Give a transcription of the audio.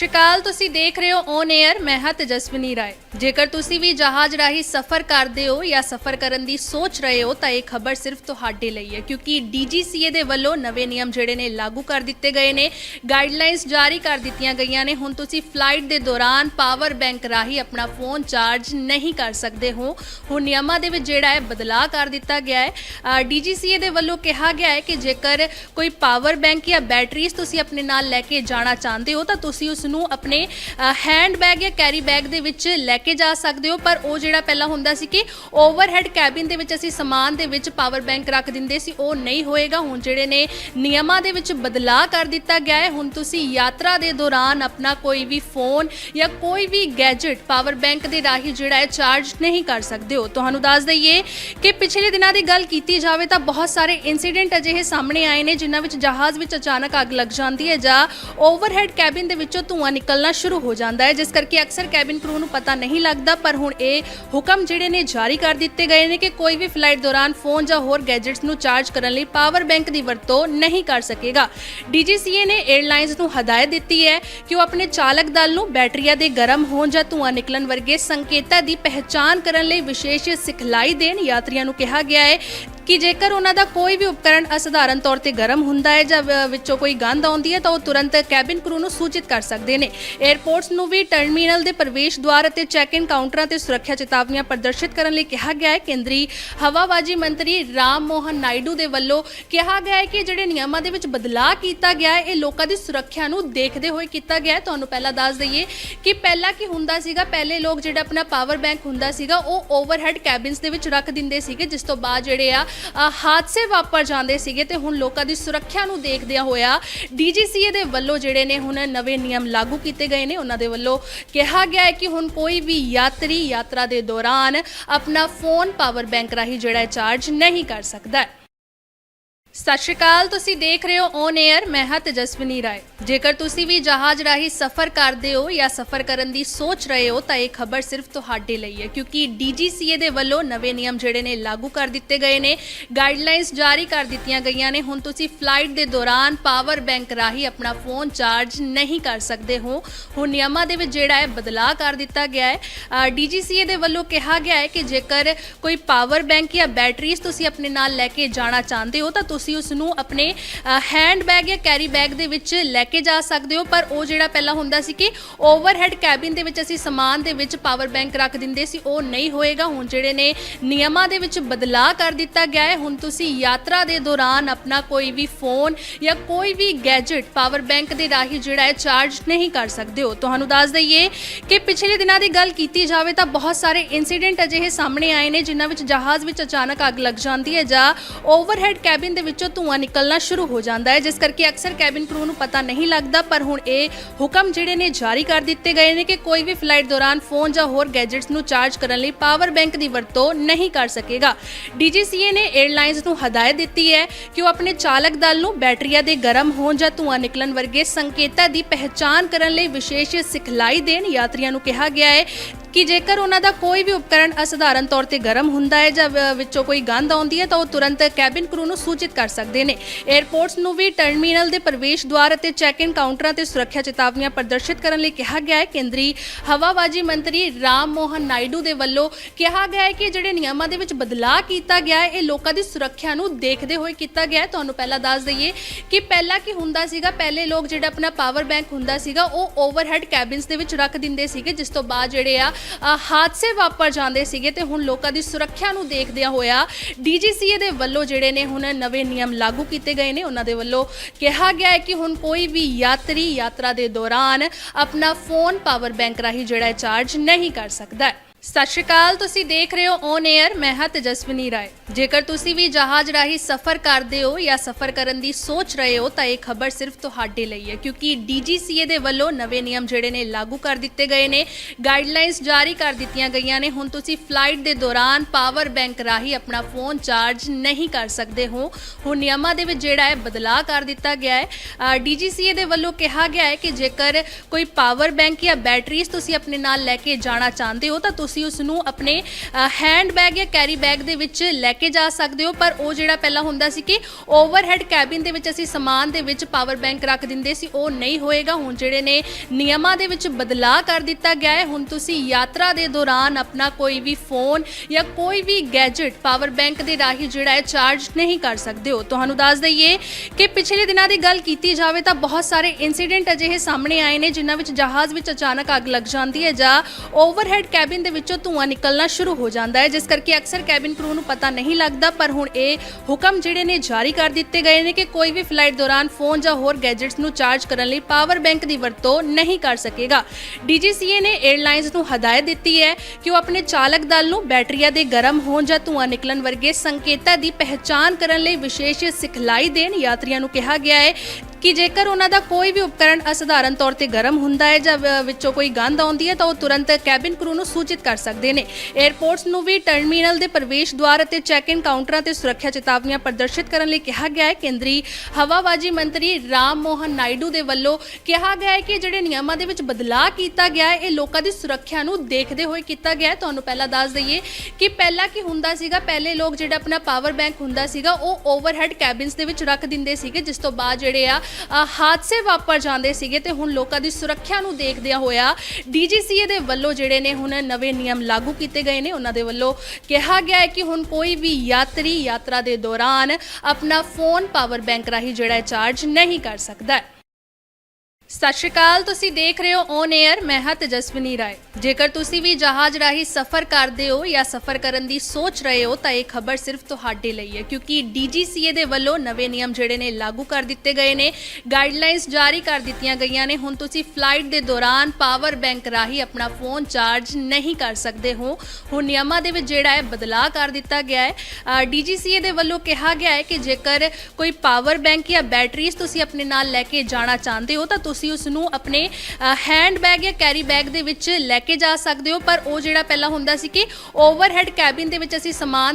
ਸ਼੍ਰੀ ਅਕਾਲ ਤੁਸੀਂ ਦੇਖ ਰਹੇ ਹੋ ਔਨ 에ਅਰ ਮੈਂ ਹਾਂ ਤੇਜਸਵਨੀ ਰਾਏ। ਜੇਕਰ ਤੁਸੀਂ ਵੀ ਜਹਾਜ਼ ਰਾਹੀਂ ਸਫ਼ਰ ਕਰਦੇ ਹੋ ਜਾਂ ਸਫ਼ਰ ਕਰਨ ਦੀ ਸੋਚ ਰਹੇ ਹੋ ਤਾਂ ਇਹ ਖਬਰ ਸਿਰਫ ਤੁਹਾਡੇ ਲਈ ਹੈ ਕਿਉਂਕਿ DGCA ਦੇ ਵੱਲੋਂ ਨਵੇਂ ਨਿਯਮ ਜਿਹੜੇ ਨੇ ਲਾਗੂ ਕਰ ਦਿੱਤੇ ਗਏ ਨੇ ਗਾਈਡਲਾਈਨਸ ਜਾਰੀ ਕਰ ਦਿੱਤੀਆਂ ਗਈਆਂ ਨੇ। ਹੁਣ ਤੁਸੀਂ ਫਲਾਈਟ ਦੇ ਦੌਰਾਨ ਪਾਵਰ ਬੈਂਕ ਰਾਹੀਂ ਆਪਣਾ ਫੋਨ ਚਾਰਜ ਨਹੀਂ ਕਰ ਸਕਦੇ ਹੋ। ਹੁਣ ਨਿਯਮਾਂ ਦੇ ਵਿੱਚ ਜਿਹੜਾ ਹੈ ਬਦਲਾਅ ਕਰ ਦਿੱਤਾ ਗਿਆ ਹੈ। ਅ, DGCA ਦੇ ਵੱਲੋਂ ਕਿਹਾ ਗਿਆ ਹੈ ਕਿ ਜੇਕਰ ਕੋਈ ਪਾਵਰ ਬੈਂਕ ਜਾਂ ਬੈਟਰੀਜ਼ ਤੁਸੀਂ ਆਪਣੇ ਨਾਲ ਲੈ ਕੇ ਜਾਣਾ ਚਾਹੁੰਦੇ ਹੋ ਤਾਂ ਤੁਸੀਂ ਉਸ ਨੂੰ ਆਪਣੇ ਹੈਂਡ ਬੈਗ ਜਾਂ ਕੈਰੀ ਬੈਗ ਦੇ ਵਿੱਚ ਲੈ ਕੇ ਜਾ ਸਕਦੇ ਹੋ। ਪਰ ਉਹ ਜਿਹੜਾ ਪਹਿਲਾਂ ਹੁੰਦਾ ਸੀ ਕਿ ਓਵਰਹੈਡ ਕੈਬਿਨ ਦੇ ਵਿੱਚ ਅਸੀਂ ਸਮਾਨ ਦੇ ਵਿੱਚ ਪਾਵਰ ਬੈਂਕ ਰੱਖ ਦਿੰਦੇ ਸੀ, ਉਹ ਨਹੀਂ ਹੋਏਗਾ। ਹੁਣ ਜਿਹੜੇ ਨੇ ਨਿਯਮਾਂ ਦੇ ਵਿੱਚ ਬਦਲਾਅ ਕਰ ਦਿੱਤਾ ਗਿਆ ਹੈ। ਹੁਣ ਤੁਸੀਂ ਯਾਤਰਾ ਦੇ ਦੌਰਾਨ ਆਪਣਾ ਕੋਈ ਵੀ ਫੋਨ ਜਾਂ ਕੋਈ ਵੀ ਗੈਜਟ ਪਾਵਰ ਬੈਂਕ ਦੇ ਰਾਹੀਂ ਜਿਹੜਾ ਹੈ ਚਾਰਜ ਨਹੀਂ ਕਰ ਸਕਦੇ ਹੋ। ਤੁਹਾਨੂੰ ਦੱਸ ਦਈਏ ਕਿ ਪਿਛਲੇ ਦਿਨਾਂ ਦੀ ਗੱਲ ਕੀਤੀ ਜਾਵੇ ਤਾਂ ਬਹੁਤ ਸਾਰੇ ਇਨਸੀਡੈਂਟ ਅਜਿਹੇ ਸਾਹਮਣੇ ਆਏ ਨੇ, ਜਿਨ੍ਹਾਂ ਵਿੱਚ ਜਹਾਜ਼ ਵਿੱਚ ਅਚਾਨਕ ਅੱਗ ਲੱਗ ਜਾਂਦੀ ਹੈ ਜਾਂ ਓਵਰਹੈਡ ਕੈਬਿਨ ਦੇ ਵਿੱਚੋਂ ਧੂੰਆਂ ਨਿਕਲਣਾ ਸ਼ੁਰੂ ਹੋ ਜਾਂਦਾ ਹੈ, ਜਿਸ ਕਰਕੇ ਅਕਸਰ ਕੈਬਿਨ ਕਰੂ ਨੂੰ ਪਤਾ ਨਹੀਂ ਲੱਗਦਾ, ਪਰ ਹੁਣ ਇਹ ਹੁਕਮ ਜਿਹੜੇ ਨੇ ਜਾਰੀ ਕਰ ਦਿੱਤੇ ਗਏ ਨੇ ਕਿ ਕੋਈ ਵੀ ਫਲਾਈਟ ਦੌਰਾਨ ਫੋਨ ਜਾਂ ਹੋਰ ਗੈਜਟਸ ਨੂੰ ਚਾਰਜ ਕਰਨ ਲਈ ਪਾਵਰ ਬੈਂਕ ਦੀ ਵਰਤੋਂ ਨਹੀਂ ਕਰ ਸਕੇਗਾ। DGCA ਨੇ 에ਅਰਲਾਈਨਸ ਨੂੰ ਹਦਾਇਤ ਦਿੱਤੀ ਹੈ ਕਿ ਉਹ ਆਪਣੇ ਚਾਲਕ ਦਲ ਨੂੰ ਬੈਟਰੀਆਂ ਦੇ ਗਰਮ ਹੋਣ ਜਾਂ ਧੂੰਆਂ ਨਿਕਲਣ ਵਰਗੇ ਸੰਕੇਤਾਂ ਦੀ ਪਹਿਚਾਣ ਕਰਨ ਲਈ ਵਿਸ਼ੇਸ਼ ਸਿਖਲਾਈ ਦੇਣ, ਯਾਤਰੀਆਂ ਨੂੰ ਕਿਹਾ ਗਿਆ ਹੈ ਕਿ ਜੇਕਰ ਉਹਨਾਂ ਦਾ ਕੋਈ ਵੀ ਉਪਕਰਣ ਅਸਧਾਰਨ ਤੌਰ ਤੇ ਗਰਮ ਹੁੰਦਾ ਹੈ ਜਾਂ ਵਿੱਚੋਂ ਕੋਈ ਗੰਧ ਆਉਂਦੀ ਹੈ, ਤਾਂ ਉਹ ਤੁਰੰਤ ਕੈਬਿਨ ਕਰੂ ਨੂੰ ਸੂਚਿਤ ਕਰ ਸਕਦੇ ਨੇ। 에ਅਰਪੋਰਟਸ ਨੂੰ ਵੀ ਟਰਮੀਨਲ ਦੇ ਪ੍ਰਵੇਸ਼ ਦੁਆਰ ਅਤੇ ਚੈੱਕ-ਇਨ ਕਾਊਂਟਰਾਂ ਤੇ ਸੁਰੱਖਿਆ ਚੇਤਾਵਨੀਆਂ ਪ੍ਰਦਰਸ਼ਿਤ ਕਰਨ ਲਈ ਕਿਹਾ ਗਿਆ ਹੈ। ਕੇਂਦਰੀ ਹਵਾਬਾਜੀ ਮੰਤਰੀ ਰਾਮ ਮੋਹਨ ਨਾਇਡੂ ਦੇ ਵੱਲੋਂ ਕਿਹਾ ਗਿਆ ਹੈ ਕਿ ਜਿਹੜੇ ਨਿਯਮਾਂ ਦੇ ਵਿੱਚ ਬਦਲਾਅ ਕੀਤਾ ਗਿਆ ਹੈ, ਇਹ ਲੋਕਾਂ ਦੀ ਸੁਰੱਖਿਆ ਨੂੰ ਦੇਖਦੇ ਹੋਏ ਕੀਤਾ ਗਿਆ ਹੈ। ਤੁਹਾਨੂੰ ਪਹਿਲਾਂ ਦੱਸ ਦਈਏ ਕਿ ਪਹਿਲਾਂ ਕੀ ਹੁੰਦਾ ਸੀਗਾ? ਪਹਿਲੇ ਲੋਕ ਜਿਹੜਾ ਆਪਣਾ ਪਾਵਰ ਬੈਂਕ ਹੁੰਦਾ ਸੀਗਾ, ਉਹ ਓਵਰਹੈਡ ਕੈਬਿਨਸ ਦੇ ਵਿੱਚ ਰੱਖ ਦਿੰਦੇ ਸੀਗੇ, ਜਿਸ ਤੋਂ ਬਾਅਦ ਜਿਹੜੇ ਆ ਹਾਦਸੇ ਵਾਪਰ ਜਾਂਦੇ ਸੀਗੇ ਤੇ ਹੁਣ ਲੋਕਾਂ ਦੀ ਸੁਰੱਖਿਆ ਨੂੰ ਦੇਖਦਿਆਂ ਹੋਇਆ DGCA ਦੇ ਵੱਲੋਂ ਜਿਹੜੇ ਨੇ ਹੁਣ ਨਵੇਂ ਨਿਯਮ ਲਾਗੂ ਕੀਤੇ ਗਏ ਨੇ। ਉਹਨਾਂ ਦੇ ਵੱਲੋਂ ਕਿਹਾ ਗਿਆ ਹੈ ਕਿ ਹੁਣ ਕੋਈ ਵੀ ਯਾਤਰੀ ਯਾਤਰਾ ਦੇ ਦੌਰਾਨ ਆਪਣਾ ਫੋਨ ਪਾਵਰ ਬੈਂਕ ਰਾਹੀਂ ਜਿਹੜਾ ਚਾਰਜ ਨਹੀਂ ਕਰ ਸਕਦਾ ਸਤਿ ਸ਼੍ਰੀ ਅਕਾਲ ਤੁਸੀਂ ਦੇਖ ਰਹੇ ਹੋ ਔਨ 에ਅਰ ਮੈਂ ਹਾਂ ਤੇਜਸਵਨੀ ਰਾਏ। ਜੇਕਰ ਤੁਸੀਂ ਵੀ ਜਹਾਜ਼ ਰਾਹੀਂ ਸਫ਼ਰ ਕਰਦੇ ਹੋ ਜਾਂ ਸਫ਼ਰ ਕਰਨ ਦੀ ਸੋਚ ਰਹੇ ਹੋ ਤਾਂ ਇਹ ਖਬਰ ਸਿਰਫ ਤੁਹਾਡੇ ਲਈ ਹੈ ਕਿਉਂਕਿ DGCA ਦੇ ਵੱਲੋਂ ਨਵੇਂ ਨਿਯਮ ਜਿਹੜੇ ਨੇ ਲਾਗੂ ਕਰ ਦਿੱਤੇ ਗਏ ਨੇ ਗਾਈਡਲਾਈਨਸ ਜਾਰੀ ਕਰ ਦਿੱਤੀਆਂ ਗਈਆਂ ਨੇ। ਹੁਣ ਤੁਸੀਂ ਫਲਾਈਟ ਦੇ ਦੌਰਾਨ ਪਾਵਰ ਬੈਂਕ ਰਾਹੀਂ ਆਪਣਾ ਫੋਨ ਚਾਰਜ ਨਹੀਂ ਕਰ ਸਕਦੇ ਹੋ। ਹੁਣ ਨਿਯਮਾਂ ਦੇ ਵਿੱਚ ਜਿਹੜਾ ਹੈ ਬਦਲਾਅ ਕਰ ਦਿੱਤਾ ਗਿਆ ਹੈ। ਅ, DGCA ਦੇ ਵੱਲੋਂ ਕਿਹਾ ਗਿਆ ਹੈ ਕਿ ਜੇਕਰ ਕੋਈ ਪਾਵਰ ਬੈਂਕ ਜਾਂ ਬੈਟਰੀਜ਼ ਤੁਸੀਂ ਆਪਣੇ ਨਾਲ ਲੈ ਕੇ ਜਾਣਾ ਚਾਹੁੰਦੇ ਹੋ ਤਾਂ ਤੁਸੀਂ ਉਸ ਨੂੰ ਆਪਣੇ ਹੈਂਡ ਬੈਗ ਜਾਂ ਕੈਰੀ ਬੈਗ ਦੇ ਵਿੱਚ ਲੈ ਕੇ ਜਾ ਸਕਦੇ ਹੋ, ਪਰ ਉਹ ਜਿਹੜਾ ਪਹਿਲਾਂ ਹੁੰਦਾ ਸੀ ਕਿ ਓਵਰਹੈਡ ਕੈਬਿਨ ਦੇ ਵਿੱਚ ਅਸੀਂ ਸਮਾਨ ਦੇ ਵਿੱਚ ਪਾਵਰ ਬੈਂਕ ਰੱਖ ਦਿੰਦੇ ਸੀ, ਉਹ ਨਹੀਂ ਹੋਏਗਾ। ਹੁਣ ਜਿਹੜੇ ਨੇ ਨਿਯਮਾਂ ਦੇ ਵਿੱਚ ਬਦਲਾਅ ਕਰ ਦਿੱਤਾ ਗਿਆ ਹੈ, ਹੁਣ ਤੁਸੀਂ ਯਾਤਰਾ ਦੇ ਦੌਰਾਨ ਆਪਣਾ ਕੋਈ ਵੀ ਫੋਨ ਜਾਂ ਕੋਈ ਵੀ ਗੈਜਟ ਪਾਵਰ ਬੈਂਕ ਦੇ ਰਾਹੀਂ ਜਿਹੜਾ ਹੈ ਚਾਰਜ ਨਹੀਂ ਕਰ ਸਕਦੇ ਹੋ। ਤੁਹਾਨੂੰ ਦੱਸ ਦਈਏ ਕਿ ਪਿਛਲੇ ਦਿਨਾਂ ਦੀ ਗੱਲ ਕੀਤੀ ਜਾਵੇ ਤਾਂ ਬਹੁਤ ਸਾਰੇ ਇਨਸੀਡੈਂਟ ਅਜਿਹੇ ਸਾਹਮਣੇ ਆਏ ਨੇ, ਜਿਨ੍ਹਾਂ ਵਿੱਚ ਜਹਾਜ਼ ਵਿੱਚ ਅਚਾਨਕ ਅੱਗ ਲੱਗ ਜਾਂਦੀ ਹੈ ਜਾਂ ਓਵਰਹੈਡ ਕੈਬਿਨ ਦੇ ਵਿੱਚੋਂ ਧੂੰਆਂ ਨਿਕਲਣਾ ਸ਼ੁਰੂ ਹੋ ਜਾਂਦਾ ਹੈ, ਜਿਸ ਕਰਕੇ ਅਕਸਰ ਕੈਬਿਨ ਕਰੂ ਨੂੰ ਪਤਾ ਨਹੀਂ ਲੱਗਦਾ, ਪਰ ਹੁਣ ਇਹ ਹੁਕਮ ਜਿਹੜੇ ਨੇ ਜਾਰੀ ਕਰ ਦਿੱਤੇ ਗਏ ਨੇ ਕਿ ਕੋਈ ਵੀ ਫਲਾਈਟ ਦੌਰਾਨ ਫੋਨ ਜਾਂ ਹੋਰ ਗੈਜਟਸ ਨੂੰ ਚਾਰਜ ਕਰਨ ਲਈ ਪਾਵਰ ਬੈਂਕ ਦੀ ਵਰਤੋਂ ਨਹੀਂ ਕਰ ਸਕੇਗਾ। DGCA ਨੇ 에ਅਰਲਾਈਨਸ ਨੂੰ ਹਦਾਇਤ ਦਿੱਤੀ ਹੈ ਕਿ ਉਹ ਆਪਣੇ ਚਾਲਕ ਦਲ ਨੂੰ ਬੈਟਰੀਆਂ ਦੇ ਗਰਮ ਹੋਣ ਜਾਂ ਧੂੰਆਂ ਨਿਕਲਣ ਵਰਗੇ ਸੰਕੇਤਾਂ ਦੀ ਪਹਿਚਾਣ ਕਰਨ ਲਈ ਵਿਸ਼ੇਸ਼ ਸਿਖਲਾਈ ਦੇਣ, ਯਾਤਰੀਆਂ ਨੂੰ ਕਿਹਾ ਗਿਆ ਹੈ ਕਿ ਜੇਕਰ ਉਹਨਾਂ ਦਾ ਕੋਈ ਵੀ ਉਪਕਰਣ ਅਸਧਾਰਨ ਤੌਰ ਤੇ ਗਰਮ ਹੁੰਦਾ ਹੈ ਜਾਂ ਵਿੱਚੋਂ ਕੋਈ ਗੰਧ ਆਉਂਦੀ ਹੈ, ਤਾਂ ਉਹ ਤੁਰੰਤ ਕੈਬਿਨ ਕਰੂ ਨੂੰ ਸੂਚਿਤ ਕਰ ਸਕਦੇ ਨੇ। 에ਅਰਪੋਰਟਸ ਨੂੰ ਵੀ ਟਰਮੀਨਲ ਦੇ ਪ੍ਰਵੇਸ਼ ਦੁਆਰ ਅਤੇ ਚੈੱਕ-ਇਨ ਕਾਊਂਟਰਾਂ ਤੇ ਸੁਰੱਖਿਆ ਚੇਤਾਵਨੀਆਂ ਪ੍ਰਦਰਸ਼ਿਤ ਕਰਨ ਲਈ ਕਿਹਾ ਗਿਆ ਹੈ। ਕੇਂਦਰੀ ਹਵਾਬਾਜੀ ਮੰਤਰੀ ਰਾਮ ਮੋਹਨ ਨਾਇਡੂ ਦੇ ਵੱਲੋਂ ਕਿਹਾ ਗਿਆ ਹੈ ਕਿ ਜਿਹੜੇ ਨਿਯਮਾਂ ਦੇ ਵਿੱਚ ਬਦਲਾਅ ਕੀਤਾ ਗਿਆ ਹੈ, ਇਹ ਲੋਕਾਂ ਦੀ ਸੁਰੱਖਿਆ ਨੂੰ ਦੇਖਦੇ ਹੋਏ ਕੀਤਾ ਗਿਆ ਹੈ। ਤੁਹਾਨੂੰ ਪਹਿਲਾਂ ਦੱਸ ਦਈਏ ਕਿ ਪਹਿਲਾਂ ਕੀ ਹੁੰਦਾ ਸੀਗਾ? ਪਹਿਲੇ ਲੋਕ ਜਿਹੜਾ ਆਪਣਾ ਪਾਵਰ ਬੈਂਕ ਹੁੰਦਾ ਸੀਗਾ, ਉਹ ਓਵਰਹੈਡ ਕੈਬਿਨਸ ਦੇ ਵਿੱਚ ਰੱਖ ਦਿੰਦੇ ਸੀਗੇ, ਜਿਸ ਤੋਂ ਬਾਅਦ ਜਿਹੜੇ ਆ ਹਾਦਸੇ ਵਾਪਰ ਜਾਂਦੇ ਸੀਗੇ ਤੇ ਹੁਣ ਲੋਕਾਂ ਦੀ ਸੁਰੱਖਿਆ ਨੂੰ ਦੇਖਦਿਆਂ ਹੋਇਆ DGCA ਦੇ ਵੱਲੋਂ ਜਿਹੜੇ ਨੇ ਹੁਣ ਨਵੇਂ ਨਿਯਮ ਲਾਗੂ ਕੀਤੇ ਗਏ ਨੇ, ਉਹਨਾਂ ਦੇ ਵੱਲੋਂ ਕਿਹਾ ਗਿਆ ਹੈ ਕਿ ਹੁਣ ਕੋਈ ਵੀ ਯਾਤਰੀ ਯਾਤਰਾ ਦੇ ਦੌਰਾਨ ਆਪਣਾ ਫੋਨ ਪਾਵਰ ਬੈਂਕ ਰਾਹੀਂ ਜਿਹੜਾ ਚਾਰਜ ਨਹੀਂ ਕਰ ਸਕਦਾ ਹੈ। ਸਤਿ ਸ਼੍ਰੀ ਅਕਾਲ ਤੁਸੀਂ ਦੇਖ ਰਹੇ ਹੋ ਔਨ 에ਅਰ ਮੈਂ ਹਾਂ ਤੇਜਸਵਨੀ ਰਾਏ। ਜੇਕਰ ਤੁਸੀਂ ਵੀ ਜਹਾਜ਼ ਰਾਹੀਂ ਸਫ਼ਰ ਕਰਦੇ ਹੋ ਜਾਂ ਸਫ਼ਰ ਕਰਨ ਦੀ ਸੋਚ ਰਹੇ ਹੋ ਤਾਂ ਇਹ ਖਬਰ ਸਿਰਫ ਤੁਹਾਡੇ ਲਈ ਹੈ ਕਿਉਂਕਿ DGCA ਦੇ ਵੱਲੋਂ ਨਵੇਂ ਨਿਯਮ ਜਿਹੜੇ ਨੇ ਲਾਗੂ ਕਰ ਦਿੱਤੇ ਗਏ ਨੇ ਗਾਈਡਲਾਈਨਸ ਜਾਰੀ ਕਰ ਦਿੱਤੀਆਂ ਗਈਆਂ ਨੇ। ਹੁਣ ਤੁਸੀਂ ਫਲਾਈਟ ਦੇ ਦੌਰਾਨ ਪਾਵਰ ਬੈਂਕ ਰਾਹੀਂ ਆਪਣਾ ਫੋਨ ਚਾਰਜ ਨਹੀਂ ਕਰ ਸਕਦੇ ਹੋ। ਹੁਣ ਨਿਯਮਾਂ ਦੇ ਵਿੱਚ ਜਿਹੜਾ ਹੈ ਬਦਲਾਅ ਕਰ ਦਿੱਤਾ ਗਿਆ ਹੈ। ਅ, DGCA ਦੇ ਵੱਲੋਂ ਕਿਹਾ ਗਿਆ ਹੈ ਕਿ ਜੇਕਰ ਕੋਈ ਪਾਵਰ ਬੈਂਕ ਜਾਂ ਬੈਟਰੀਜ਼ ਤੁਸੀਂ ਆਪਣੇ ਨਾਲ ਲੈ ਕੇ ਜਾਣਾ ਚਾਹੁੰਦੇ ਹੋ ਤਾਂ ਤੁਸੀਂ ਤੁਸੀਂ ਉਸ ਨੂੰ ਆਪਣੇ ਹੈਂਡ ਬੈਗ ਜਾਂ ਕੈਰੀ ਬੈਗ ਦੇ ਵਿੱਚ ਲੈ ਕੇ ਜਾ ਸਕਦੇ ਹੋ, ਪਰ ਉਹ ਜਿਹੜਾ ਪਹਿਲਾਂ ਹੁੰਦਾ ਸੀ ਕਿ ਓਵਰਹੈਡ ਕੈਬਿਨ ਦੇ ਵਿੱਚ ਅਸੀਂ ਸਮਾਨ ਦੇ ਵਿੱਚ ਪਾਵਰ ਬੈਂਕ ਰੱਖ ਦਿੰਦੇ ਸੀ, ਉਹ ਨਹੀਂ ਹੋਏਗਾ। ਹੁਣ ਜਿਹੜੇ ਨੇ ਨਿਯਮਾਂ ਦੇ ਵਿੱਚ ਬਦਲਾਅ ਕਰ ਦਿੱਤਾ ਗਿਆ ਹੈ, ਹੁਣ ਤੁਸੀਂ ਯਾਤਰਾ ਦੇ ਦੌਰਾਨ ਆਪਣਾ ਕੋਈ ਵੀ ਫੋਨ ਜਾਂ ਕੋਈ ਵੀ ਗੈਜਟ ਪਾਵਰ ਬੈਂਕ ਦੇ ਰਾਹੀਂ ਜਿਹੜਾ ਹੈ ਚਾਰਜ ਨਹੀਂ ਕਰ ਸਕਦੇ ਹੋ। ਤੁਹਾਨੂੰ ਦੱਸ ਦਈਏ ਕਿ ਪਿਛਲੇ ਦਿਨਾਂ ਦੀ ਗੱਲ ਕੀਤੀ ਜਾਵੇ ਤਾਂ ਬਹੁਤ ਸਾਰੇ ਇਨਸੀਡੈਂਟ ਅਜਿਹੇ ਸਾਹਮਣੇ ਆਏ ਨੇ, ਜਿਨ੍ਹਾਂ ਵਿੱਚ ਜਹਾਜ਼ ਵਿੱਚ ਅਚਾਨਕ ਅੱਗ ਲੱਗ ਜਾਂਦੀ ਹੈ ਜਾਂ ਓਵਰਹੈਡ ਕੈਬਿਨ ਦੇ ਵਿੱਚੋਂ ਧੂੰਆਂ ਨਿਕਲਣਾ ਸ਼ੁਰੂ ਹੋ ਜਾਂਦਾ ਹੈ, ਜਿਸ ਕਰਕੇ ਅਕਸਰ ਕੈਬਿਨ ਕਰੂ ਨੂੰ ਪਤਾ ਨਹੀਂ ਲੱਗਦਾ, ਪਰ ਹੁਣ ਇਹ ਹੁਕਮ ਜਿਹੜੇ ਨੇ ਜਾਰੀ ਕਰ ਦਿੱਤੇ ਗਏ ਨੇ ਕਿ ਕੋਈ ਵੀ ਫਲਾਈਟ ਦੌਰਾਨ ਫੋਨ ਜਾਂ ਹੋਰ ਗੈਜਟਸ ਨੂੰ ਚਾਰਜ ਕਰਨ ਲਈ ਪਾਵਰ ਬੈਂਕ ਦੀ ਵਰਤੋਂ ਨਹੀਂ ਕਰ ਸਕੇਗਾ। ਡੀਜੀਸੀਏ ਨੇ 에ਅਰਲਾਈਨਸ ਨੂੰ ਹਦਾਇਤ ਦਿੱਤੀ ਹੈ ਕਿ ਉਹ ਆਪਣੇ ਚਾਲਕ ਦਲ ਨੂੰ ਬੈਟਰੀਆਂ ਦੇ ਗਰਮ ਹੋਣ ਜਾਂ ਧੂੰਆਂ ਨਿਕਲਣ ਵਰਗੇ ਸੰਕੇਤਾਂ ਦੀ ਪਹਿਚਾਣ ਕਰਨ ਲਈ ਵਿਸ਼ੇਸ਼ ਸਿਖਲਾਈ ਦੇਣ, ਯਾਤਰੀਆਂ ਨੂੰ ਕਿਹਾ ਗਿਆ ਹੈ ਕਿ ਜੇਕਰ ਉਹਨਾਂ ਦਾ ਕੋਈ ਵੀ ਉਪਕਰਣ ਅਸਧਾਰਨ ਤੌਰ ਤੇ ਗਰਮ ਹੁੰਦਾ ਹੈ ਜਾਂ ਵਿੱਚੋਂ ਕੋਈ ਗੰਧ ਆਉਂਦੀ ਹੈ ਤਾਂ ਉਹ ਤੁਰੰਤ ਕੈਬਿਨ ਕਰੂ ਨੂੰ ਸੂਚਿਤ ਕਰ ਸਕਦੇ ਨੇ। 에ਅਰਪੋਰਟਸ ਨੂੰ ਵੀ ਟਰਮੀਨਲ ਦੇ ਪ੍ਰਵੇਸ਼ ਦੁਆਰ ਅਤੇ ਚੈੱਕ-ਇਨ ਕਾਊਂਟਰਾਂ ਤੇ ਸੁਰੱਖਿਆ ਚੇਤਾਵਨੀਆਂ ਪ੍ਰਦਰਸ਼ਿਤ ਕਰਨ ਲਈ ਕਿਹਾ ਗਿਆ ਹੈ। ਕੇਂਦਰੀ ਹਵਾਬਾਜੀ ਮੰਤਰੀ ਰਾਮ ਮੋਹਨ ਨਾਇਡੂ ਦੇ ਵੱਲੋਂ ਕਿਹਾ ਗਿਆ ਹੈ ਕਿ ਜਿਹੜੇ ਨਿਯਮਾਂ ਦੇ ਵਿੱਚ ਬਦਲਾਅ ਕੀਤਾ ਗਿਆ ਹੈ, ਇਹ ਲੋਕਾਂ ਦੀ ਸੁਰੱਖਿਆ ਨੂੰ ਦੇਖਦੇ ਹੋਏ ਕੀਤਾ ਗਿਆ ਹੈ। ਤੁਹਾਨੂੰ ਪਹਿਲਾਂ ਦੱਸ ਦਈਏ ਕਿ ਪਹਿਲਾਂ ਕੀ ਹੁੰਦਾ ਸੀਗਾ? ਪਹਿਲੇ ਲੋਕ ਜਿਹੜਾ ਆਪਣਾ ਪਾਵਰ ਬੈਂਕ ਹੁੰਦਾ ਸੀਗਾ, ਉਹ ਓਵਰਹੈਡ ਕੈਬਿਨਸ ਦੇ ਵਿੱਚ ਰੱਖ ਦਿੰਦੇ ਸੀਗੇ, ਜਿਸ ਤੋਂ ਬਾਅਦ ਜਿਹੜੇ ਆ ਹਾਦਸੇ ਵਾਪਰ ਜਾਂਦੇ ਸੀਗੇ ਤੇ ਹੁਣ ਲੋਕਾਂ ਦੀ ਸੁਰੱਖਿਆ ਨੂੰ ਦੇਖਦਿਆਂ ਹੋਇਆ ਡੀਜੀਸੀਏ ਦੇ ਵੱਲੋਂ ਜਿਹੜੇ ਨੇ ਹੁਣ ਨਵੇਂ ਨਿਯਮ ਲਾਗੂ ਕੀਤੇ ਗਏ ਨੇ, ਉਹਨਾਂ ਦੇ ਵੱਲੋਂ ਕਿਹਾ ਗਿਆ ਹੈ ਕਿ ਹੁਣ ਕੋਈ ਵੀ ਯਾਤਰੀ ਯਾਤਰਾ ਦੇ ਦੌਰਾਨ ਆਪਣਾ ਫੋਨ ਪਾਵਰ ਬੈਂਕ ਰਾਹੀਂ ਜਿਹੜਾ ਚਾਰਜ ਨਹੀਂ ਕਰ ਸਕਦਾ ਹੈ। ਸਤਿ ਸ਼੍ਰੀ ਅਕਾਲ, ਤੁਸੀਂ ਦੇਖ ਰਹੇ ਹੋ ਔਨ 에ਅਰ ਮੈਂ ਹਾਂ ਤੇਜਸਵਨੀ ਰਾਏ। ਜੇਕਰ ਤੁਸੀਂ ਵੀ ਜਹਾਜ਼ ਰਾਹੀਂ ਸਫ਼ਰ ਕਰਦੇ ਹੋ ਜਾਂ ਸਫ਼ਰ ਕਰਨ ਦੀ ਸੋਚ ਰਹੇ ਹੋ, ਤਾਂ ਇਹ ਖਬਰ ਸਿਰਫ ਤੁਹਾਡੇ ਲਈ ਹੈ, ਕਿਉਂਕਿ ਡੀਜੀਸੀਏ ਦੇ ਵੱਲੋਂ ਨਵੇਂ ਨਿਯਮ ਜਿਹੜੇ ਨੇ ਲਾਗੂ ਕਰ ਦਿੱਤੇ ਗਏ ਨੇ ਗਾਈਡਲਾਈਨਸ ਜਾਰੀ ਕਰ ਦਿੱਤੀਆਂ ਗਈਆਂ ਨੇ। ਹੁਣ ਤੁਸੀਂ ਫਲਾਈਟ ਦੇ ਦੌਰਾਨ ਪਾਵਰ ਬੈਂਕ ਰਾਹੀਂ ਆਪਣਾ ਫੋਨ ਚਾਰਜ ਨਹੀਂ ਕਰ ਸਕਦੇ ਹੋ। ਹੁਣ ਨਿਯਮਾਂ ਦੇ ਵਿੱਚ ਜਿਹੜਾ ਹੈ, ਬਦਲਾਅ ਕਰ ਦਿੱਤਾ ਗਿਆ ਹੈ। ਡੀਜੀਸੀਏ ਦੇ ਵੱਲੋਂ ਕਿਹਾ ਗਿਆ ਹੈ ਕਿ ਜੇਕਰ ਕੋਈ ਪਾਵਰ ਬੈਂਕ ਜਾਂ ਬੈਟਰੀਜ਼ ਤੁਸੀਂ ਆਪਣੇ ਨਾਲ ਲੈ ਕੇ ਜਾਣਾ ਚਾਹੁੰਦੇ ਹੋ, ਤਾਂ ਤੁਸੀਂ ਉਸ ਨੂੰ ਆਪਣੇ ਹੈਂਡ ਬੈਗ ਜਾਂ ਕੈਰੀ ਬੈਗ ਦੇ ਵਿੱਚ ਲੈ ਕੇ ਜਾ ਸਕਦੇ ਹੋ, ਪਰ ਉਹ ਜਿਹੜਾ ਪਹਿਲਾਂ ਹੁੰਦਾ ਸੀ ਕਿ ਓਵਰਹੈਡ ਕੈਬਿਨ ਦੇ ਵਿੱਚ ਅਸੀਂ ਸਮਾਨ